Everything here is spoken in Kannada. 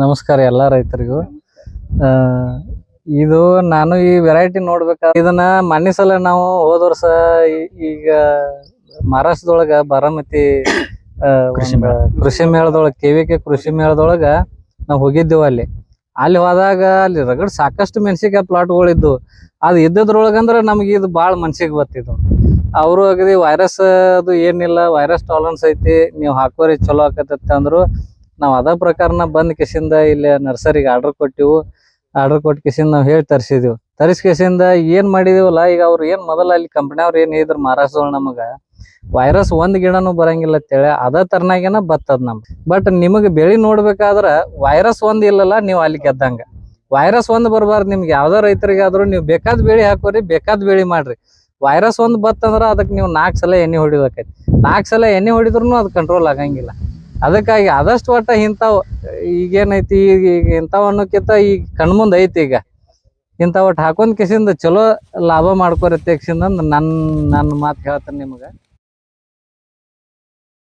ನಮಸ್ಕಾರ ಎಲ್ಲ ರೈತರಿಗೂ. ಇದು ನಾನು ಈ ವೆರೈಟಿ ನೋಡ್ಬೇಕಾದ್ರೆ ಇದನ್ನ ಮೊನ್ನೆ ಸಲ ನಾವು ಹೋದ ವರ್ಷ ಈಗ ಮಹಾರಾಷ್ಟ್ರದೊಳಗ ಬಾರಾಮತಿ ಕೃಷಿ ಮೇಳದೊಳಗ ಕೆ ಕೃಷಿ ಮೇಳದೊಳಗ ನಾವು ಹೋಗಿದ್ದೇವು ಅಲ್ಲಿ. ಅಲ್ಲಿ ಹೋದಾಗ ಅಲ್ಲಿ ರಗಡ್ ಸಾಕಷ್ಟು ಮೆಣಸಿನ್ಕಾಯಿ ಪ್ಲಾಟ್ಗಳಿದ್ದು ಅದು ಇದ್ದದ್ರೊಳಗಂದ್ರೆ ನಮ್ಗೆ ಇದು ಭಾಳ ಮನ್ಸಿಗೆ ಬತ್ತಿದ್ದು ಅವರು ಅಗದಿ ವೈರಸ್ ಅದು ಏನಿಲ್ಲ ವೈರಸ್ ಟಾಲರೆನ್ಸ್ ಐತಿ ನೀವು ಹಾಕೋರಿ ಚಲೋ ಆಕತೈತಿ ಅಂದ್ರು ನಾವು ಅದ ಪ್ರಕಾರನ ಬಂದ್ ಕಿಸಿಂದ ಇಲ್ಲಿ ನರ್ಸರಿಗೆ ಆರ್ಡರ್ ಕೊಟ್ಟಿವು. ಆರ್ಡರ್ ಕೊಟ್ಟ ಕಿಸಿಂದ ನಾವು ಹೇಳಿ ತರಿಸಿದ್ವಿ. ತರಿಸ್ ಕಿಸಿಂದ ಏನ್ ಮಾಡಿದೀವಲ್ಲ, ಈಗ ಅವ್ರು ಏನ್ ಮೊದಲ ಅಲ್ಲಿ ಕಂಪ್ನಿಯವ್ರು ಏನ್ ಇದ್ರ ಮಹಾರಾಷ್ಟ್ರದೊಳಗ ನಮಗ. ವೈರಸ್ ಒಂದ್ ಗಿಡನೂ ಬರಂಗಿಲ್ಲ ಅಂತೇಳಿ ಅದ ತರನಾಗೇನ ಬತ್ತದ ನಮ್ ಬಟ್ ನಿಮಗೆ ಬೆಳಿ ನೋಡ್ಬೇಕಾದ್ರ ವೈರಸ್ ಒಂದ್ ಇಲ್ಲಲ್ಲ, ನೀವು ಅಲ್ಲಿ ಗೆದ್ದಂಗ. ವೈರಸ್ ಒಂದ್ ಬರಬಾರ್ದು ನಿಮ್ಗೆ ಯಾವ್ದೋ ರೈತರಿಗೆ ಆದ್ರೂ ನೀವು ಬೇಕಾದ ಬೆಳಿ ಹಾಕೋರಿ, ಬೇಕಾದ ಬೆಳಿ ಮಾಡ್ರಿ. ವೈರಸ್ ಒಂದ್ ಬತ್ತಂದ್ರ ಅದಕ್ಕೆ ನೀವು ನಾಲ್ಕು ಸಲ ಎಣ್ಣೆ ಹೊಡಿಬೇಕೈತಿ ನಾಲ್ಕು ಸಲ ಎಣ್ಣೆ ಹೊಡಿದ್ರು ಅದು ಕಂಟ್ರೋಲ್ ಆಗಂಗಿಲ್ಲ. ಅದಕ್ಕಾಗಿ ಆದಷ್ಟು ಒಟ್ಟ ಇಂಥವು, ಈಗೇನೈತಿ, ಈಗ ಈಗ ಅನ್ನೋಕ್ಕಿಂತ ಈಗ ಕಣ್ಮುಂದ್ ಐತಿ ಈಗ. ಇಂಥವ್ ಒಟ್ಟು ಹಾಕೊಂಡ್ ಕಿಸಿಂದ ಚಲೋ ಲಾಭ ಮಾಡ್ಕೊರತ್ತೆ ಕಿಸಿಂದ ನನ್ನ ನನ್ನ ಮಾತು ಹೇಳ್ತೇನೆ ನಿಮ್ಗೆ.